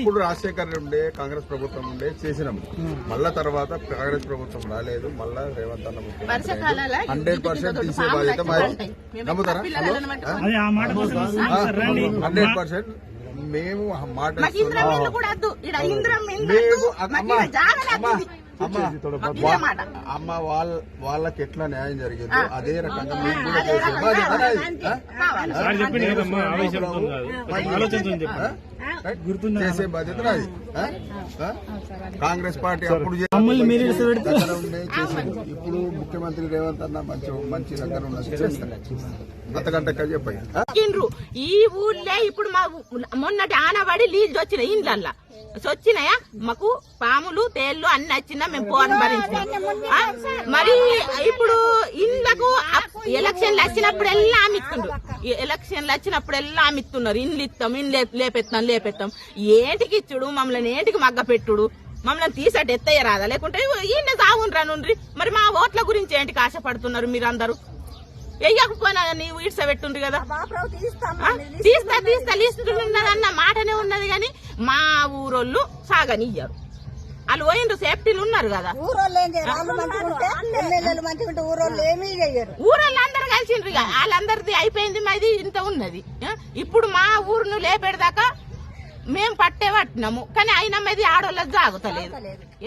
అప్పుడు రాజశేఖర్ ఉండే కాంగ్రెస్ ప్రభుత్వం ఉండే చేసినాం మళ్ళా తర్వాత కాంగ్రెస్ ప్రభుత్వం రాలేదు మళ్ళా రేవంత్ అన్న హండ్రెడ్ పర్సెంట్ తీసే బాధ్యత నమ్ముతారా? అది ఆ మాట కోసం వస్తున్నాం సార్, రండి. హండ్రెడ్ పర్సెంట్ మేము ఆ మాట. అమ్మ, వాళ్ళ వాళ్ళకి ఎట్లా న్యాయం జరిగిందో. అదే రకంగా మీకు కూడా అదే చేసే రకంగా బాధ్యత చేసే బాధ్యత నాది? కాంగ్రెస్ పార్టీ అప్పుడు. ఇప్పుడు ముఖ్యమంత్రి రేవంత్ అన్న మంచి మంచి దగ్గర ఎక్కడ చెప్పాయి? ఈ ఊళ్ళే ఇప్పుడు మా మొన్నటి ఆనబడి లీజు వచ్చినాయి ఇండ్లల్లా. వచ్చినాయా మాకు పాములు తేళ్ళు అన్ని వచ్చినా మేము ఆ? మరి ఇప్పుడు అప్- ఎలక్షన్లు వచ్చినప్పుడెల్లా అమిత్తుండ్రు ఈ ఎలక్షన్లు వచ్చినప్పుడెల్లా అమిత్తున్నారు ఇండ్లు ఇస్తాం ఇండ్లు లే- లేపెత్తాం లేపెత్తాం. ఏంటికి ఇచ్చుడు? మమ్మల్ని ఏంటికి మగ్గ పెట్టుడు మమ్మల్ని తీసట ఎత్తయ్య రాదా లేకుంటే ఈయన సాగుండ్రా నుండ్రి. మరి మా ఓట్ల గురించి ఏంటికి ఆశపడుతున్నారు మీరందరూ? వెయ్యకపోయినా నీవు ఈడ్స పెట్టుండ్రి కదా? తీస్తా తీస్తా లిస్ట్ ఉన్నదన్న మాటనే ఉన్నది కానీ మా ఊరోళ్ళు సాగనియ్యరు. వాళ్ళు పోయిండ్రు సేఫ్టీలు ఉన్నారు కదా. ఊరోళ్ళు ఏం చేయరు? వాళ్ళు మంచిగా ఉంటే ఎమ్మెల్యేలు మంచిగా ఉంటే ఊరోళ్ళు ఏమీ ఊరోళ్ళు అందరు కలిసిండ్రు ఇక. వాళ్ళందరిది అయిపోయింది మాది ఇంత ఉన్నది? ఇప్పుడు మా ఊరును లేపేదాకా మేము పట్టే పట్టినాము. కానీ అయినా మీది ఆడోళ్ళకి జాగుతలేదు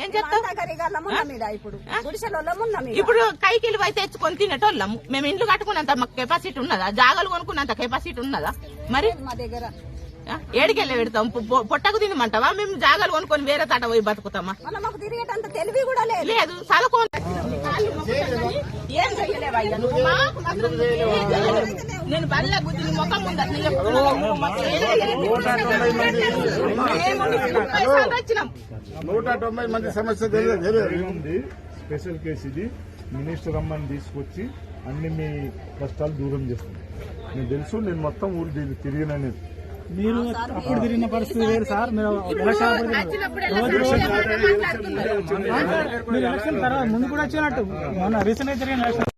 ఏం చెప్తాం గరిగాళ్ళమున్నాం మీద ఇప్పుడు? కైకిలు పోయి తెచ్చుకొని తినేటోళ్ళము. మేము ఇండ్లు కట్టుకున్నంత మాకు కెపాసిటీ ఉన్నదా? జాగాలు కొనుక్కున్నంత కెపాసిటీ ఉన్నదా? మరి? మా దగ్గర? ఏడికెళ్ళి పెడతాం పొట్టకు తినమంటావా మేము జాగాలు కొనుక్కొని వేరే తాట పోయి బతుకుతామా తెలివి కూడా లేదు లేదు చదువుకో ఏం చెయ్యలేవయ్యా నువ్వు మాకు మాత్రం ఏం చెయ్యలేవు. నేను బల్ల గుద్ది నీ ముఖం ముందు అట్లా నూట తొంభై మంది సమస్య స్పెషల్ కేసు ఇది మినిస్టర్ అమ్మని తీసుకొచ్చి అన్ని మీ కష్టాలు దూరం చేస్తుంది నేను తెలుసు నేను మొత్తం ఊరు తిరిగి- తిరిగినని మీరు అప్పుడు తిరిగిన పరిస్థితి వేరు సార్. మీరు ఎలక్షన్ మీరు తర్వాత ముందు కూడా వచ్చినట్టు. రీసెంట్గా జరిగిన ఎలక్షన్.